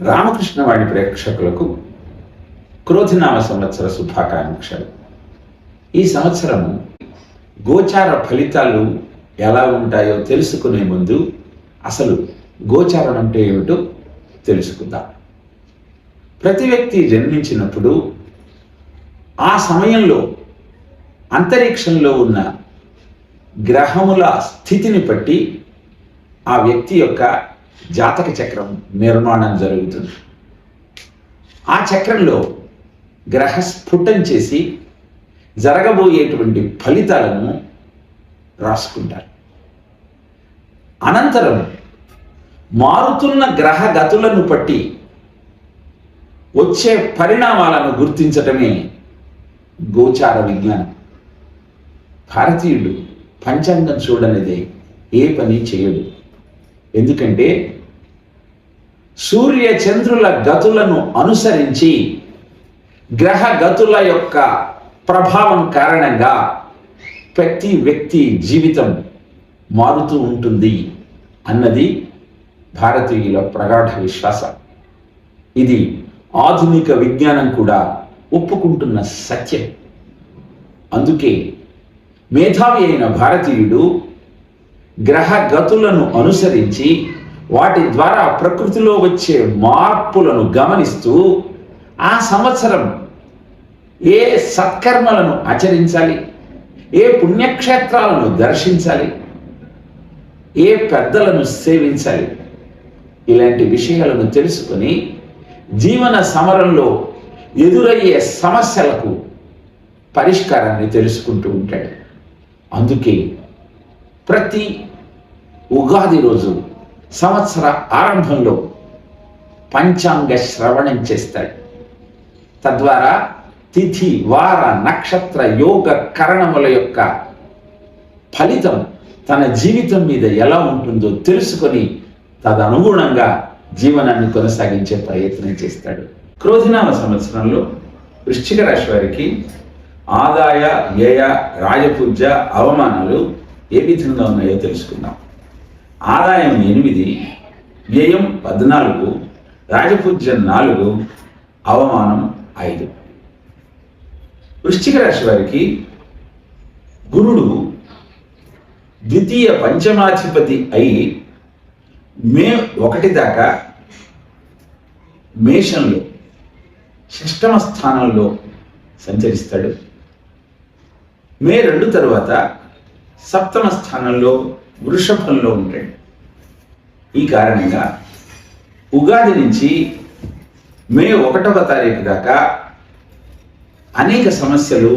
రామకృష్ణవాణి ప్రేక్షకులకు క్రోధినామ సంవత్సర శుభాకాంక్షలు. ఈ సంవత్సరం గోచార ఫలితాలు ఎలా ఉంటాయో తెలుసుకునే ముందు అసలు గోచారం అంటే ఏమిటో తెలుసుకుందాం. ప్రతి వ్యక్తి జన్మించినప్పుడు ఆ సమయంలో అంతరిక్షంలో ఉన్న గ్రహముల స్థితిని బట్టి ఆ వ్యక్తి యొక్క జాతక చక్రం నిర్మాణం జరుగుతుంది. ఆ చక్రంలో గ్రహ స్ఫుటం చేసి జరగబోయేటువంటి ఫలితాలను రాసుకుంటారు. అనంతరం మారుతున్న గ్రహ గతులను బట్టి వచ్చే పరిణామాలను గుర్తించటమే గోచార విజ్ఞానం. భారతీయుడు పంచాంగం చూడనిదే ఏ పని చేయడు. ఎందుకంటే సూర్య చంద్రుల గతులను అనుసరించి గ్రహ గతుల యొక్క ప్రభావం కారణంగా ప్రతి వ్యక్తి జీవితం మారుతూ ఉంటుంది అన్నది భారతీయుల ప్రగాఢ విశ్వాసం. ఇది ఆధునిక విజ్ఞానం కూడా ఒప్పుకుంటున్న సత్యం. అందుకే మేధావి అయిన భారతీయుడు గ్రహ గతులను అనుసరించి వాటి ద్వారా ప్రకృతిలో వచ్చే మార్పులను గమనిస్తూ ఆ సంవత్సరం ఏ సత్కర్మలను ఆచరించాలి? ఏ పుణ్యక్షేత్రాలను దర్శించాలి? ఏ పెద్దలను సేవించాలి? ఇలాంటి విషయాలను తెలుసుకొని జీవన సమరంలో ఎదురయ్యే సమస్యలకు పరిష్కారాన్ని తెలుసుకుంటూ ఉంటాడు. అందుకే ప్రతి ఉగాది రోజు సంవత్సర ఆరంభంలో పంచాంగ శ్రవణం చేస్తాడు తద్వారా తిథి వార నక్షత్ర యోగ కరణముల యొక్క ఫలితం తన జీవితం మీద ఎలా ఉంటుందో తెలుసుకొని తదనుగుణంగా జీవనాన్ని కొనసాగించే ప్రయత్నం చేస్తాడు. క్రోధినామ సంవత్సరంలో వృశ్చిక రాశి వారికి ఆదాయ వ్యయ రాజపూజ అవమానాలు ఏ విధంగా ఉన్నాయో తెలుసుకుందాం. ఆదాయం ఎనిమిది వ్యయం పద్నాలుగు రాజపూజ్యం నాలుగు అవమానం ఐదు. వృశ్చిక రాశి వారికి గురుడు ద్వితీయ పంచమాధిపతి అయి మే ఒకటి దాకా మేషంలో షష్టమ స్థానంలో సంచరిస్తాడు. మే రెండు తరువాత సప్తమ స్థానంలో వృషభంలో ఉంటాడు ఈ కారణంగా ఉగాది నుంచి మే ఒకటవ తారీఖు దాకా అనేక సమస్యలు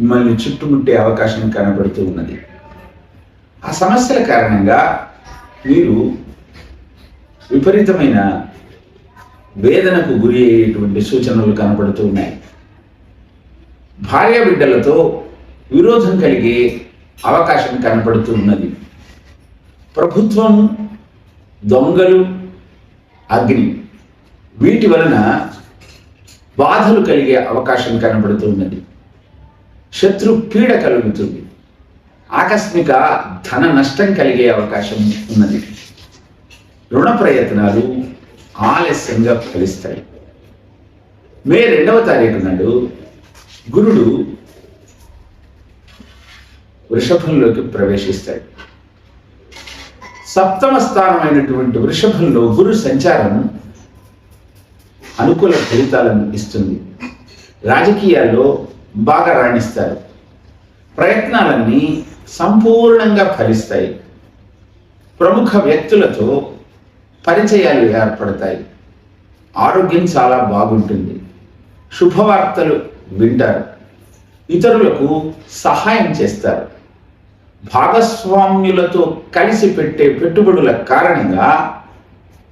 మిమ్మల్ని చుట్టుముట్టే అవకాశం కనబడుతూ ఉన్నది. ఆ సమస్యల కారణంగా మీరు విపరీతమైన వేదనకు గురి అయ్యేటువంటి సూచనలు కనబడుతూ ఉన్నాయి. భార్య బిడ్డలతో విరోధం కలిగే అవకాశం కనపడుతూ ఉన్నది ప్రభుత్వం దొంగలు అగ్ని వీటి వలన బాధలు కలిగే అవకాశం కనబడుతూ ఉన్నది శత్రు పీడ కలుగుతుంది. ఆకస్మిక ధన నష్టం కలిగే అవకాశం ఉన్నది. రుణ ప్రయత్నాలు ఆలస్యంగా ఫలిస్తాయి. మే రెండవ తారీఖు నాడు గురుడు వృషభంలోకి ప్రవేశిస్తాడు సప్తమ స్థానమైనటువంటి వృషభంలో గురు సంచారం అనుకూల ఫలితాలను ఇస్తుంది. రాజకీయాల్లో బాగా రాణిస్తారు. ప్రయత్నాలన్నీ సంపూర్ణంగా ఫలిస్తాయి. ప్రముఖ వ్యక్తులతో పరిచయాలు ఏర్పడతాయి. ఆరోగ్యం చాలా బాగుంటుంది. శుభవార్తలు వింటారు. ఇతరులకు సహాయం చేస్తారు. భాగస్వామ్యులతో కలిసి పెట్టే పెట్టుబడుల కారణంగా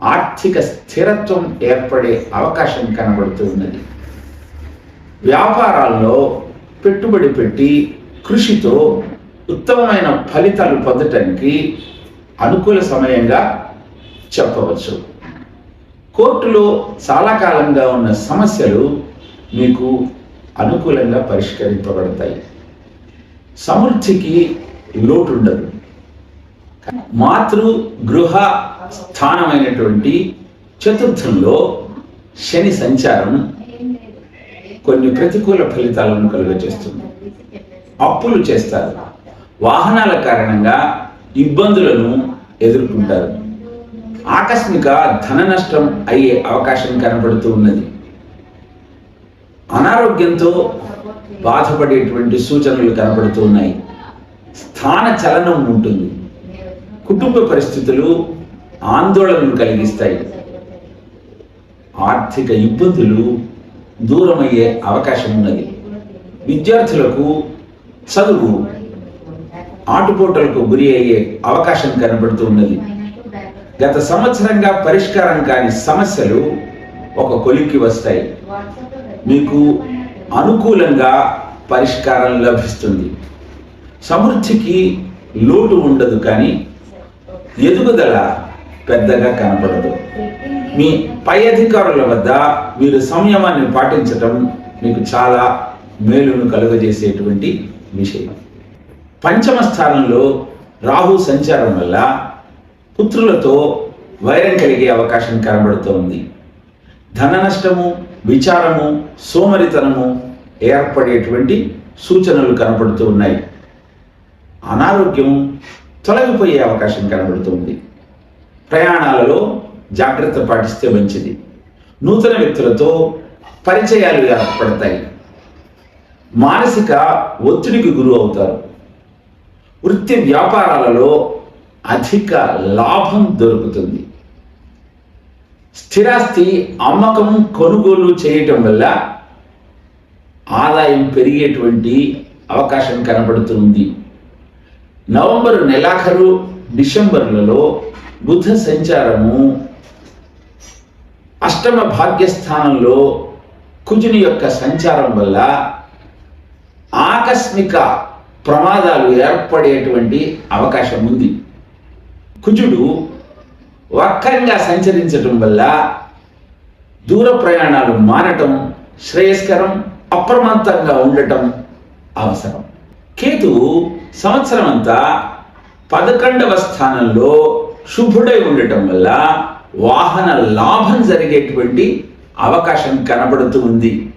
ఆర్థిక స్థిరత్వం ఏర్పడే అవకాశం కనబడుతున్నది వ్యాపారాల్లో పెట్టుబడి పెట్టి కృషితో ఉత్తమమైన ఫలితాలు పొందటానికి అనుకూల సమయంగా చెప్పవచ్చు. కోర్టులో చాలా కాలంగా ఉన్న సమస్యలు మీకు అనుకూలంగా పరిష్కరింపబడతాయి. సమృద్ధికి లోటు ఉండదు మాతృ గృహ స్థానమైనటువంటి చతుర్థంలో శని సంచారం కొన్ని ప్రతికూల ఫలితాలను కలుగజేస్తుంది. అప్పులు చేస్తారు. వాహనాల కారణంగా ఇబ్బందులను ఎదుర్కొంటారు. ఆకస్మిక ధన నష్టం అయ్యే అవకాశం కనబడుతూ ఉన్నది. అనారోగ్యంతో బాధపడేటువంటి సూచనలు కనబడుతూ ఉన్నాయి. స్థాన చలనం ఉంటుంది. కుటుంబ పరిస్థితులు ఆందోళనను కలిగిస్తాయి. ఆర్థిక ఇబ్బందులు దూరమయ్యే అవకాశం ఉన్నది. విద్యార్థులకు చదువు ఆటుపోటలకు గురి అయ్యే అవకాశం కనబడుతూ ఉన్నది. గత సంవత్సరంగా పరిష్కారం కాని సమస్యలు ఒక కొలిక్కి వస్తాయి. మీకు అనుకూలంగా పరిష్కారం లభిస్తుంది. సమృద్ధికి లోటు ఉండదు కానీ ఎదుగుదల పెద్దగా కనపడదు. మీ పై అధికారుల వద్ద మీరు సంయమాన్ని పాటించటం మీకు చాలా మేలును కలుగజేసేటువంటి విషయం. పంచమ స్థానంలో రాహు సంచారం వల్ల పుత్రులతో వైరం కలిగే అవకాశం కనబడుతోంది. ధన నష్టము విచారము సోమరితనము ఏర్పడేటువంటి సూచనలు కనబడుతూ ఉన్నాయి. అనారోగ్యం తొలగిపోయే అవకాశం కనబడుతుంది. ప్రయాణాలలో జాగ్రత్త పాటిస్తే మంచిది. నూతన వ్యక్తులతో పరిచయాలు ఏర్పడతాయి. మానసిక ఒత్తిడికి గురి అవుతారు. వృత్తి వ్యాపారాలలో అధిక లాభం దొరుకుతుంది. స్థిరాస్తి అమ్మకం కొనుగోలు చేయటం వల్ల ఆదాయం పెరిగేటువంటి అవకాశం కనబడుతుంది. నవంబర్ నెలాఖరు డిసెంబర్లలో బుధ సంచారము అష్టమ భాగ్యస్థానంలో కుజుని యొక్క సంచారం వల్ల ఆకస్మిక ప్రమాదాలు ఏర్పడేటువంటి అవకాశం ఉంది. కుజుడు వక్రంగా సంచరించటం వల్ల దూర ప్రయాణాలు మారటం శ్రేయస్కరం అప్రమత్తంగా ఉండటం అవసరం. కేతువు సంవత్సరం అంతా పదకొండవ స్థానంలో శుభుడై ఉండటం వల్ల వాహన లాభం జరిగేటువంటి అవకాశం కనబడుతూ ఉంది.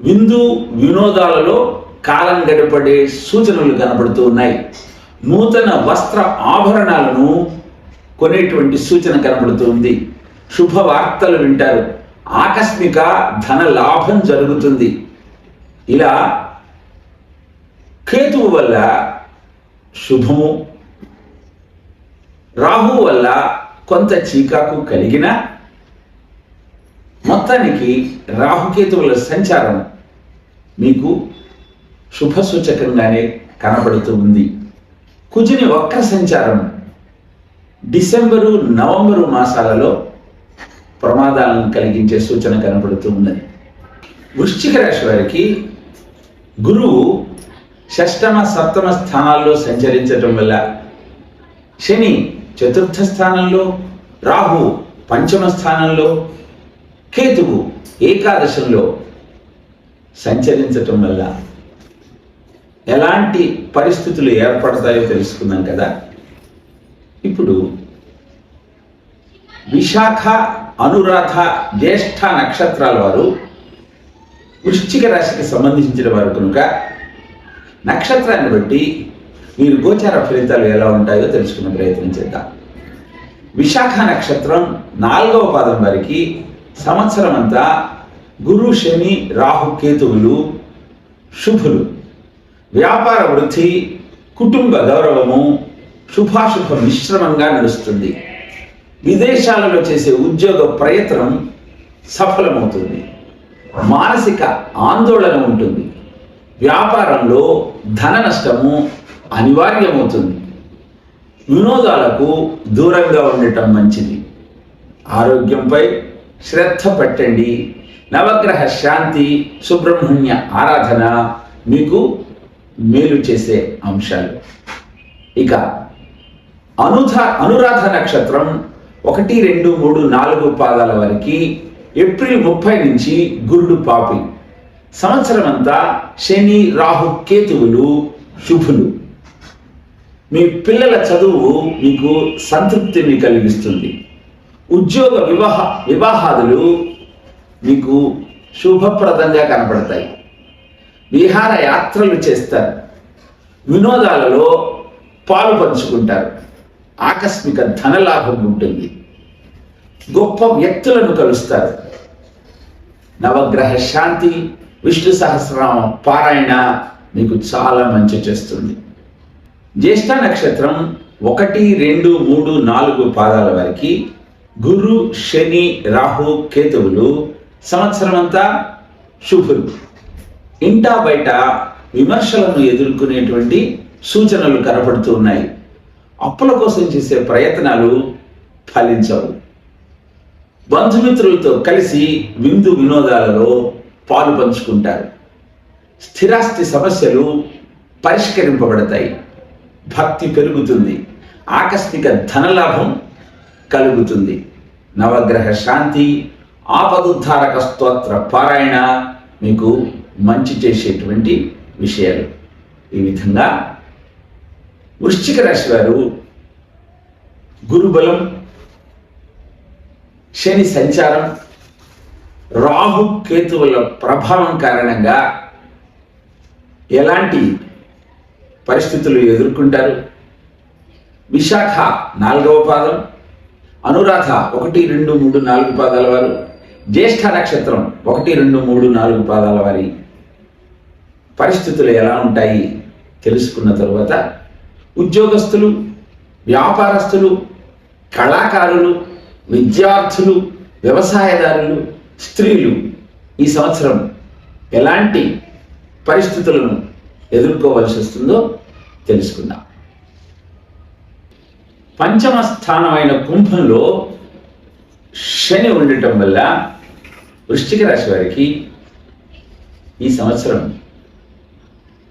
విందు వినోదాలలో కాలం గడపడే సూచనలు కనబడుతూ ఉన్నాయి. నూతన వస్త్ర ఆభరణాలను కొనేటువంటి సూచన కనబడుతుంది శుభవార్తలు వింటారు. ఆకస్మిక ధన లాభం జరుగుతుంది. ఇలా కేతువు వల్ల శుభము రాహు వల్ల కొంత చీకాకు కలిగిన మొత్తానికి రాహుకేతువుల సంచారం మీకు శుభ సూచకంగానే కనపడుతూ ఉంది. కుజుని వక్ర సంచారం డిసెంబరు నవంబరు మాసాలలో ప్రమాదాలను కలిగించే సూచన కనపడుతూ ఉన్నది. వృశ్చిక రాశి వారికి గురువు షష్టమ సప్తమ స్థానాల్లో సంచరించటం వల్ల శని చతుర్థ స్థానంలో రాహు పంచమ స్థానంలో కేతువు ఏకాదశంలో సంచరించటం వల్ల ఎలాంటి పరిస్థితులు ఏర్పడతాయో తెలుసుకుందాం కదా. ఇప్పుడు విశాఖ అనురాధ జ్యేష్ఠ నక్షత్రాల వారు వృశ్చిక రాశికి సంబంధించిన వారు కనుక నక్షత్రాన్ని బట్టి మీరు గోచార ఫలితాలు ఎలా ఉంటాయో తెలుసుకునే ప్రయత్నం చేద్దాం. విశాఖ నక్షత్రం నాలుగవ పాదం వారికి సంవత్సరం అంతా గురు శని రాహు కేతువులు శుభులు. వ్యాపార వృద్ధి కుటుంబ గౌరవము శుభాశుభ మిశ్రమంగా నడుస్తుంది. విదేశాలలో చేసే ఉద్యోగ ప్రయత్నం సఫలమవుతుంది. మానసిక ఆందోళన ఉంటుంది. వ్యాపారంలో ధన నష్టము అనివార్యమవుతుంది. వినోదాలకు దూరంగా ఉండటం మంచిది. ఆరోగ్యంపై శ్రద్ధ పెట్టండి. నవగ్రహ శాంతి సుబ్రహ్మణ్య ఆరాధన మీకు మేలు చేసే అంశాలు. ఇక అనుధ అనురాధ నక్షత్రం ఒకటి రెండు మూడు నాలుగు పాదాల వరకు ఏప్రిల్ ముప్పై నుంచి గురుడు పాపి. సంవత్సరం అంతా శని రాహు కేతువులు శుభులు. మీ పిల్లల చదువు మీకు సంతృప్తిని కలిగిస్తుంది. ఉద్యోగ వివాహ వివాహాదులు మీకు శుభప్రదంగా కనపడతాయి. విహార యాత్రలు చేస్తారు. వినోదాలలో పాలు పంచుకుంటారు. ఆకస్మిక ధనలాభం ఉంటుంది. గొప్ప వ్యక్తులను కలుస్తారు. నవగ్రహ శాంతి విష్ణు సహస్రనామ పారాయణ మీకు చాలా మంచి చేస్తుంది. జ్యేష్ఠ నక్షత్రం ఒకటి రెండు మూడు నాలుగు పాదాల వారికి గురు శని రాహు కేతువులు సంవత్సరం అంతా శుభులు. ఇంటా బయట విమర్శలను ఎదుర్కొనేటువంటి సూచనలు కనపడుతూ ఉన్నాయి. అప్పుల కోసం చేసే ప్రయత్నాలు ఫలించవు. బంధుమిత్రులతో కలిసి విందు వినోదాలలో పాలు పంచుకుంటారు. స్థిరాస్తి సమస్యలు పరిష్కరింపబడతాయి. భక్తి పెరుగుతుంది. ఆకస్మిక ధనలాభం కలుగుతుంది. నవగ్రహ శాంతి ఆపదుద్ధారక స్తోత్ర పారాయణ మీకు మంచి చేసేటువంటి విషయాలు. ఈ విధంగా వృశ్చిక రాశి వారు గురుబలం శని సంచారం రాహు కేతువుల ప్రభావం కారణంగా ఎలాంటి పరిస్థితులు ఎదుర్కొంటారు? విశాఖ నాలుగవ పాదం అనురాధ ఒకటి రెండు మూడు నాలుగు పాదాల వారు జ్యేష్ఠ నక్షత్రం ఒకటి రెండు మూడు నాలుగు పాదాల వారి పరిస్థితులు ఎలా ఉంటాయి తెలుసుకున్న తరువాత ఉద్యోగస్తులు వ్యాపారస్తులు కళాకారులు విద్యార్థులు వ్యవసాయదారులు స్త్రీలు ఈ సంవత్సరం ఎలాంటి పరిస్థితులను ఎదుర్కోవలసి వస్తుందో తెలుసుకుందాం. పంచమ స్థానమైన కుంభంలో శని ఉండటం వల్ల వృశ్చిక రాశి వారికి ఈ సంవత్సరం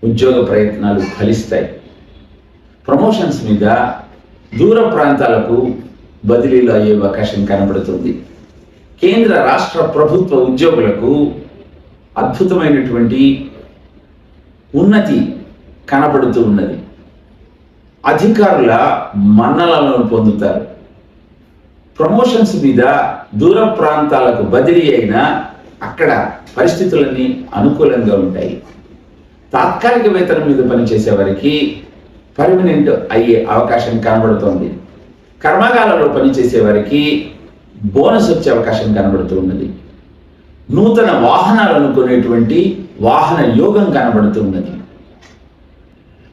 ఉద్యోగ ప్రయత్నాలు ఫలిస్తాయి. ప్రమోషన్స్ మీద దూర ప్రాంతాలకు బదిలీలు అయ్యే అవకాశం కనబడుతుంది. కేంద్ర రాష్ట్ర ప్రభుత్వ ఉద్యోగులకు అద్భుతమైనటువంటి ఉన్నతి కనబడుతూ ఉన్నది. అధికారుల మన్నలను పొందుతారు. ప్రమోషన్స్ మీద దూర ప్రాంతాలకు బదిలీ అయినా అక్కడ పరిస్థితులన్నీ అనుకూలంగా ఉంటాయి. తాత్కాలిక వేతనం మీద పనిచేసే వారికి పర్మనెంట్ అయ్యే అవకాశం కనబడుతోంది. కర్మాగారంలో పనిచేసే వారికి బోనస్ వచ్చే అవకాశం కనబడుతూ ఉన్నది. నూతన వాహనాలు అనుకునేటువంటి వాహన యోగం కనబడుతూ ఉన్నది.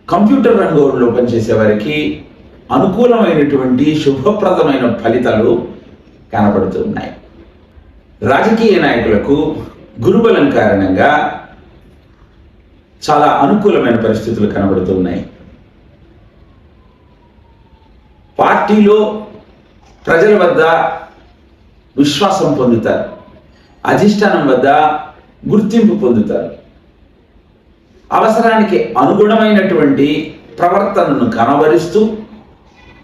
కంప్యూటర్ రంగంలో పనిచేసే వారికి అనుకూలమైనటువంటి శుభప్రదమైన ఫలితాలు కనబడుతూ ఉన్నాయి. రాజకీయ నాయకులకు గురుబలం కారణంగా చాలా అనుకూలమైన పరిస్థితులు కనబడుతూ ఉన్నాయి. పార్టీలో ప్రజల వద్ద విశ్వాసం పొందుతారు. అధిష్టానం వద్ద గుర్తింపు పొందుతారు. అవసరానికి అనుగుణమైనటువంటి ప్రవర్తనను కనబరుస్తూ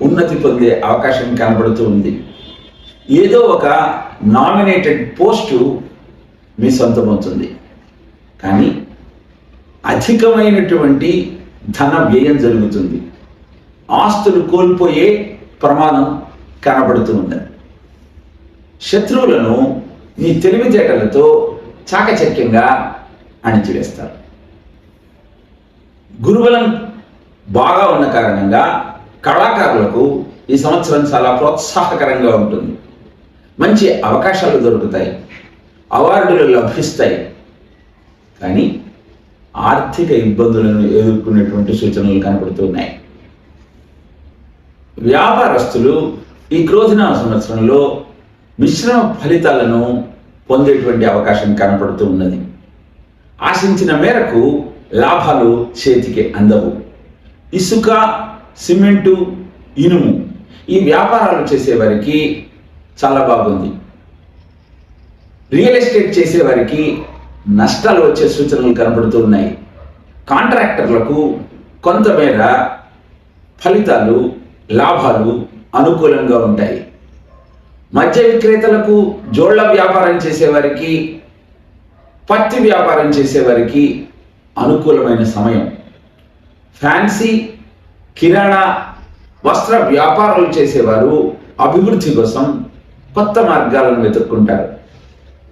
ఉన్నతి పొందే అవకాశం కనబడుతూ ఉంది. ఏదో ఒక నామినేటెడ్ పోస్టు మీ సొంతమవుతుంది. కానీ అధికమైనటువంటి ధన వ్యయం జరుగుతుంది. ఆస్తులు కోల్పోయే ప్రమాదం కనబడుతూ ఉంది శత్రువులను నీ తెలివితేటలతో చాకచక్యంగా అణిచివేస్తారు. గురుబలం బాగా ఉన్న కారణంగా కళాకారులకు ఈ సంవత్సరం చాలా ప్రోత్సాహకరంగా ఉంటుంది. మంచి అవకాశాలు దొరుకుతాయి. అవార్డులు లభిస్తాయి. కానీ ఆర్థిక ఇబ్బందులను ఎదుర్కొనేటువంటి సూచనలు కనపడుతున్నాయి. వ్యాపారస్తులు ఈ క్రోధన సంవత్సరంలో మిశ్రమ ఫలితాలను పొందేటువంటి అవకాశం కనపడుతూ ఉన్నది. ఆశించిన మేరకు లాభాలు చేతికి అందవు. ఇసుక సిమెంటు ఇనుము ఈ వ్యాపారాలు చేసేవారికి చాలా బాగుంది. రియల్ ఎస్టేట్ చేసేవారికి నష్టాలు వచ్చే సూచనలు కనబడుతూ ఉన్నాయి. కాంట్రాక్టర్లకు కొంతమేర ఫలితాలు లాభాలు అనుకూలంగా ఉంటాయి. మద్య విక్రేతలకు జోళ్ళ వ్యాపారం చేసేవారికి పత్తి వ్యాపారం చేసేవారికి అనుకూలమైన సమయం. ఫ్యాన్సీ కిరాణా వస్త్ర వ్యాపారాలు చేసేవారు అభివృద్ధి కోసం కొత్త మార్గాలను వెతుక్కుంటారు.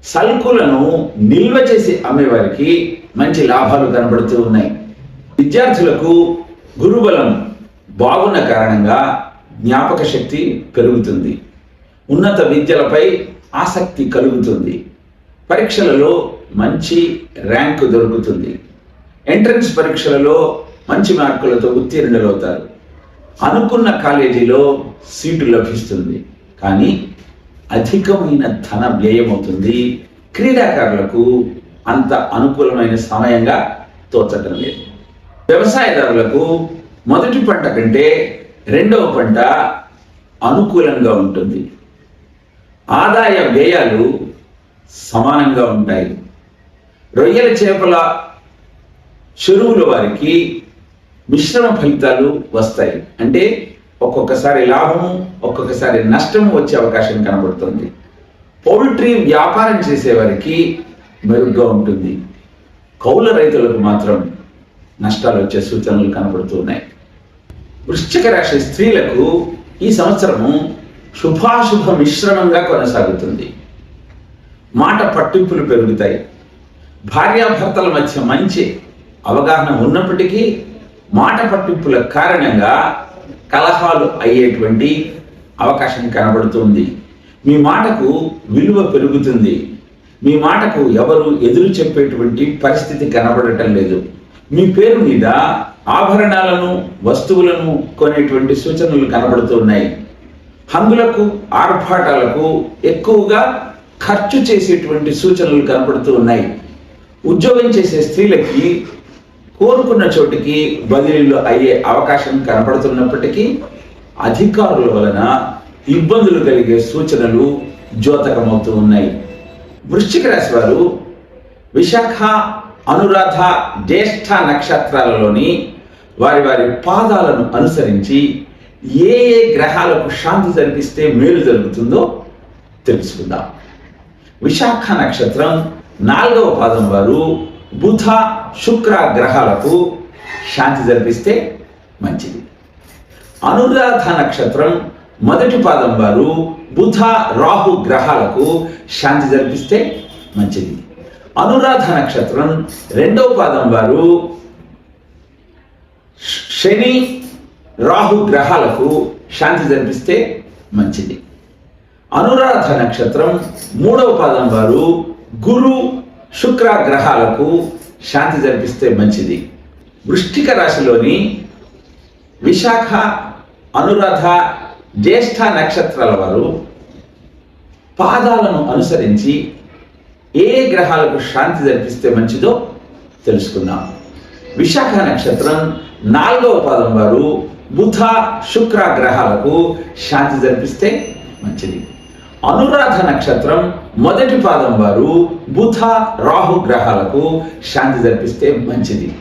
సరుకులను నిల్వ చేసి అమ్మేవారికి మంచి లాభాలు కనబడుతూ ఉన్నాయి. విద్యార్థులకు గురుబలం బాగున్న కారణంగా జ్ఞాపక శక్తి పెరుగుతుంది. ఉన్నత విద్యలపై ఆసక్తి కలుగుతుంది. పరీక్షలలో మంచి ర్యాంకు దొరుకుతుంది. ఎంట్రన్స్ పరీక్షలలో మంచి మార్కులతో ఉత్తీర్ణులవుతారు. అనుకున్న కాలేజీలో సీటు లభిస్తుంది. కానీ అధికమైన ధన వ్యయమవుతుంది. క్రీడాకారులకు అంత అనుకూలమైన సమయంగా తోచటం లేదు. వ్యవసాయదారులకు మొదటి పంట కంటే రెండవ పంట అనుకూలంగా ఉంటుంది. ఆదాయ వ్యయాలు సమానంగా ఉంటాయి. రొయ్యల చేపల చెరువుల వారికి మిశ్రమ ఫలితాలు వస్తాయి. అంటే ఒక్కొక్కసారి లాభము ఒక్కొక్కసారి నష్టము వచ్చే అవకాశం కనబడుతుంది. పౌల్ట్రీ వ్యాపారం చేసేవారికి మెరుగ్గా ఉంటుంది. కౌల రైతులకు మాత్రం నష్టాలు వచ్చే సూచనలు కనబడుతున్నాయి వృశ్చిక రాశి స్త్రీలకు ఈ సంవత్సరము శుభాశుభ మిశ్రమంగా కొనసాగుతుంది. మాట పట్టింపులు పెరుగుతాయి. భార్యాభర్తల మధ్య మంచి అవగాహన ఉన్నప్పటికీ మాట పట్టింపుల కారణంగా కలహాలు అయ్యేటువంటి అవకాశం కనబడుతుంది. మీ మాటకు విలువ పెరుగుతుంది. మీ మాటకు ఎవరు ఎదురు చెప్పేటువంటి పరిస్థితి కనబడటం లేదు. మీ పేరు మీద ఆభరణాలను వస్తువులను కొనేటువంటి సూచనలు కనబడుతున్నాయి. హంగులకు ఆర్భాటాలకు ఎక్కువగా ఖర్చు చేసేటువంటి సూచనలు కనపడుతూ ఉన్నాయి. ఉద్యోగం చేసే స్త్రీలకి కోరుకున్న చోటికి బదిలీలు అయ్యే అవకాశం కనపడుతున్నప్పటికీ అధికారుల వలన ఇబ్బందులు కలిగే సూచనలు ద్యోతకమవుతూ ఉన్నాయి. వృశ్చిక రాశి వారు విశాఖ అనురాధ జ్యేష్ఠ నక్షత్రాలలోని వారి వారి పాదాలను అనుసరించి ఏ ఏ గ్రహాలకు శాంతి జరిపిస్తే మేలు జరుగుతుందో తెలుసుకుందాం. విశాఖ నక్షత్రం నాలుగవ పాదం వారు బుధ శుక్ర గ్రహాలకు శాంతి జరిపిస్తే మంచిది. అనురాధ నక్షత్రం మొదటి పాదం వారు బుధ రాహు గ్రహాలకు శాంతి జరిపిస్తే మంచిది. అనురాధ నక్షత్రం రెండవ పాదం వారు శని రాహు గ్రహాలకు శాంతి జరిపిస్తే మంచిది. అనురాధ నక్షత్రం మూడవ పాదం వారు గురు శుక్ర గ్రహాలకు శాంతి జరిపిస్తే మంచిది. వృష్టిక రాశిలోని విశాఖ అనురాధ జ్యేష్ఠ నక్షత్రాల వారు పాదాలను అనుసరించి ఏ గ్రహాలకు శాంతి జరిపిస్తే మంచిదో తెలుసుకుందాం. విశాఖ నక్షత్రం నాలుగవ పాదం వారు బుధ శుక్ర గ్రహాలకు శాంతి జరిపిస్తే మంచిది. అనురాధ నక్షత్రం మొదటి పాదం వారు బుధ రాహు గ్రహాలకు శాంతి జరిపిస్తే మంచిది.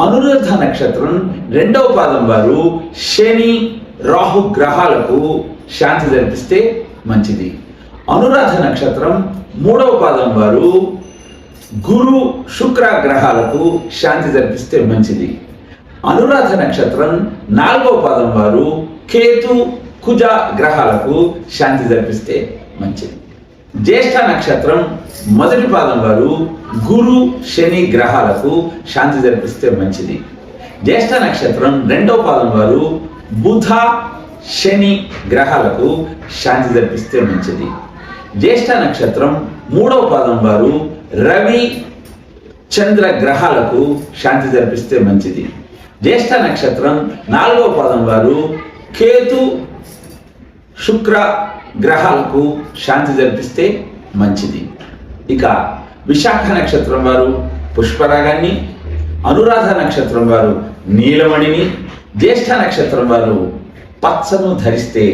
అనురాధ నక్షత్రం రెండవ పాదం వారు శని రాహు గ్రహాలకు శాంతి జరిపిస్తే మంచిది. అనురాధ నక్షత్రం మూడవ పాదం వారు గురు శుక్ర గ్రహాలకు శాంతి జరిపిస్తే మంచిది. అనురాధ నక్షత్రం నాలుగవ పాదం వారు కేతు కుజ గ్రహాలకు శాంతి జరిపిస్తే మంచిది. జ్యేష్ఠ నక్షత్రం మొదటి పాదం వారు గురు శని గ్రహాలకు శాంతి జరిపిస్తే మంచిది. జ్యేష్ఠ నక్షత్రం రెండవ పాదం వారు బుధ శని గ్రహాలకు శాంతి జరిపిస్తే మంచిది. జ్యేష్ఠ నక్షత్రం మూడవ పాదం వారు రవి చంద్ర గ్రహాలకు శాంతి జరిపిస్తే మంచిది. జ్యేష్ఠ నక్షత్రం నాలుగవ పదం వారు కేతు శుక్ర గ్రహాలకు శాంతి జరిపిస్తే మంచిది. ఇక విశాఖ నక్షత్రం వారు పుష్పరాగాన్ని అనురాధ నక్షత్రం వారు నీలమణిని జ్యేష్ఠ నక్షత్రం వారు పచ్చను ధరిస్తే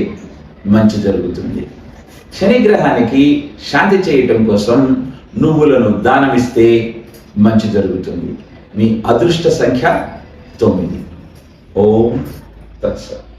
మంచి జరుగుతుంది. శని గ్రహానికి శాంతి చేయటం కోసం నువ్వులను దానమిస్తే మంచి జరుగుతుంది. మీ అదృష్ట సంఖ్య తొమ్మిది ఓం తత్సత్